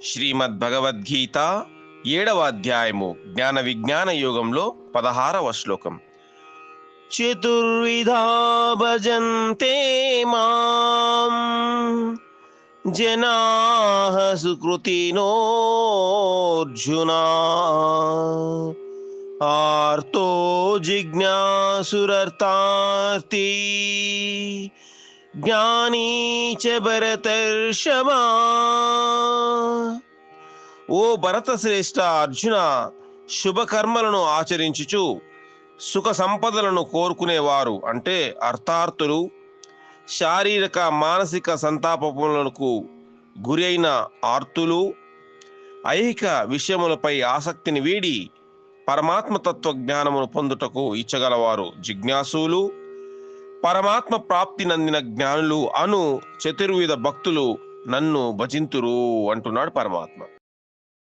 శ్రీమద్ భగవద్గీత ఏడవ అధ్యాయము జ్ఞాన విజ్ఞాన యోగంలో పదహారవ శ్లోకం చతుర్విధా భజంతే మాం జనాః సుకృతినోర్జునా ఆర్తో జిజ్ఞాసురర్తార్తి జ్ఞానీ చ భరతర్షభా ఓ భరత శ్రేష్ఠ అర్జున శుభకర్మలను ఆచరించుచు సుఖ సంపదలను కోరుకునేవారు. అంటే అర్థార్థులు శారీరక మానసిక సంతాపములకు గురి అయిన ఆర్తులు ఐహిక విషయములపై ఆసక్తిని వీడి పరమాత్మ తత్వ జ్ఞానమును పొందుటకు ఇచ్చగలవారు. జిజ్ఞాసులు పరమాత్మ ప్రాప్తి నందిన జ్ఞానులు అను చతుర్విధ భక్తులు నన్ను భజింతురు అంటున్నాడు పరమాత్మ.